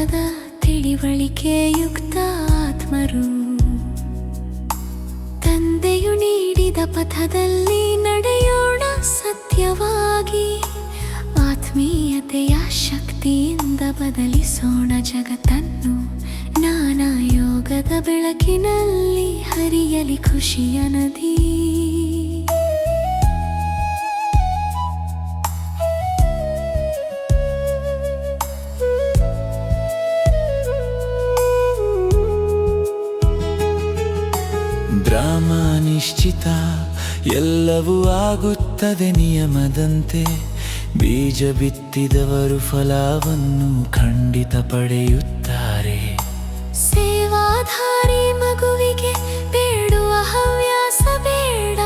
ಆಟದ ತಿಳಿವಳಿಕೆ ಯುಕ್ತ ಆತ್ಮರು. ತಂದೆಯು ನೀಡಿದ ಪಥದಲ್ಲಿ ನಡೆಯೋಣ ಸತ್ಯವಾಗಿ. ಆತ್ಮೀಯತೆಯ ಶಕ್ತಿಯಿಂದ ಬದಲಿಸೋಣ ಜಗತ್ತನ್ನು. ನಾನಾ ಯೋಗದ ಬೆಳಕಿನಲ್ಲಿ ಹರಿಯಲಿ ಖುಷಿಯ ನದಿ. ಡ್ರಾಮ ನಿಶ್ಚಿತ, ಎಲ್ಲವೂ ಆಗುತ್ತದೆ ನಿಯಮದಂತೆ. ಬೀಜ ಬಿತ್ತಿದವರು ಫಲವನ್ನು ಖಂಡಿತ ಪಡೆಯುತ್ತಾರೆ. ಸೇವಾಧಾರಿ ಮಗುವಿಗೆ ಬೇಡುವ ಹವ್ಯಾಸ ಬೇಡ.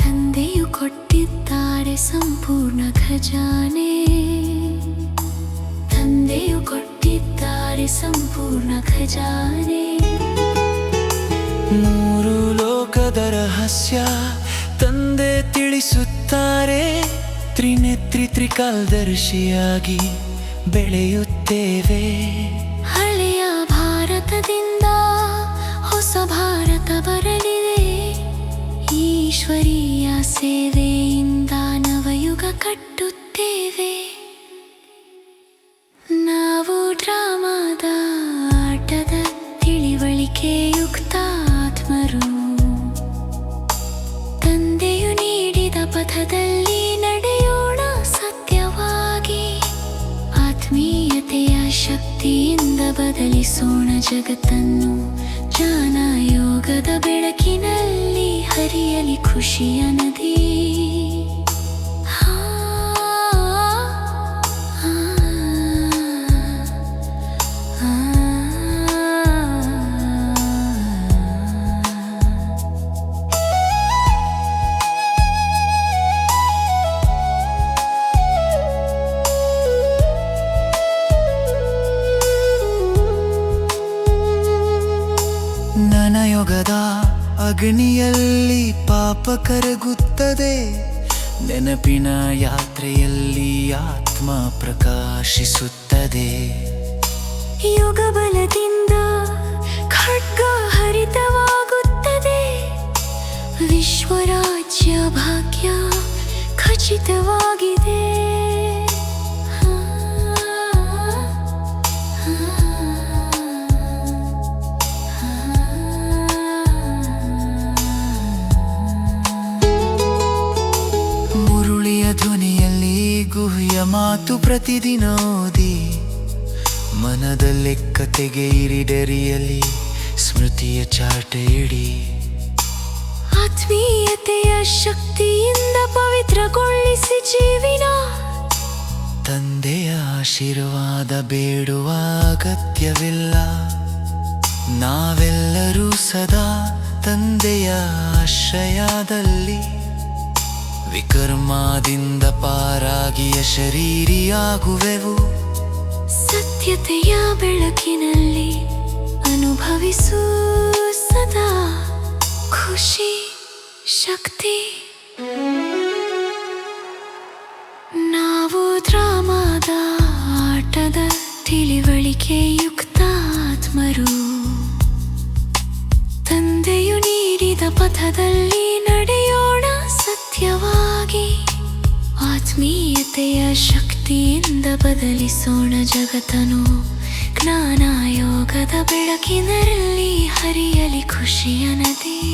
ತಂದೆಯು ಕೊಟ್ಟಿದ್ದಾರೆ ಸಂಪೂರ್ಣ ಖಜಾನೆ. ತಂದೆಯು ಕೊಟ್ಟಿದ್ದಾರೆ ಸಂಪೂರ್ಣ ಖಜಾನೆ. ಮೂರು ಲೋಕದ ರಹಸ್ಯ ತಂದೆ ತಿಳಿಸುತ್ತಾರೆ. ತ್ರಿನೇತ್ರಿ ತ್ರಿಕಾಲದರ್ಶಿಯಾಗಿ ಬೆಳೆಯುತ್ತೇವೆ. ಹಳೆಯ ಭಾರತದಿಂದ ಹೊಸ ಭಾರತ ಬರಲಿದೆ. ಈಶ್ವರೀಯ ಸೇವೆಯಿಂದ ನವಯುಗ ಕಟ್ಟುತ್ತೇವೆ. ನಾವು ಡ್ರಾಮಾದ ಆಟದ ತಿಳಿವಳಿಕೆ ಪಥದಲ್ಲಿ ನಡೆಯೋಣ ಸತ್ಯವಾಗಿ. ಆತ್ಮೀಯತೆಯ ಶಕ್ತಿಯಿಂದ ಬದಲಿಸೋಣ ಜಗತ್ತನ್ನು. ಜ್ಞಾನ ಯೋಗದ ಬೆಳಕಿನಲ್ಲಿ ಹರಿಯಲಿ ಖುಷಿಯ ನದಿ. ಅಗ್ನಿಯಲ್ಲಿ ಪಾಪ ಕರಗುತ್ತದೆ. ನೆನಪಿನ ಯಾತ್ರೆಯಲ್ಲಿ ಆತ್ಮ ಪ್ರಕಾಶಿಸುತ್ತದೆ. ಯುಗ ಬಲದಿಂದ ಖಡ್ಗ ಹರಿತವಾಗುತ್ತದೆ. ವಿಶ್ವರಾಜ್ಯ ಭಾಗ್ಯ ಖಚಿತವಾಗಿದೆ. ಗುಹ್ಯ ಮಾತು ಪ್ರತಿದಿನೋದಿ. ಮನದ ಲೆಕ್ಕ ತೆಗೆಯಿರಿ ಡರಿಯಲ್ಲಿ ಸ್ಮೃತಿಯ ಚಾಟ ಇಡಿ ಆತ್ಮೀಯತೆಯ ಶಕ್ತಿಯಿಂದ ಪವಿತ್ರಗೊಳಿಸಿ ಜೀವಿನ. ತಂದೆಯ ಆಶೀರ್ವಾದ ಬೇಡುವ ಅಗತ್ಯವಿಲ್ಲ. ನಾವೆಲ್ಲರೂ ಸದಾ ತಂದೆಯ ಆಶ್ರಯದಲ್ಲಿ. ವಿಕರ್ಮದಿಂದ ಪಾರಾಗಿಯ ಶರೀರಿಯಾಗುವೆವು. ಸತ್ಯತೆಯ ಬೆಳಕಿನಲ್ಲಿ ಅನುಭವಿಸು ಸದಾ ಖುಷಿ ಶಕ್ತಿ. ನಾವು ಡ್ರಾಮಾದ ಆಟದ ತಿಳಿವಳಿಕೆ ಆತ್ಮೀಯತೆಯ ಶಕ್ತಿಯಿಂದ ಬದಲಿಸೋಣ ಜಗತನು ಜ್ಞಾನ ಯೋಗದ ಬೆಳಕಿನಲ್ಲಿ ಹರಿಯಲಿ ಖುಷಿಯ ನದಿ.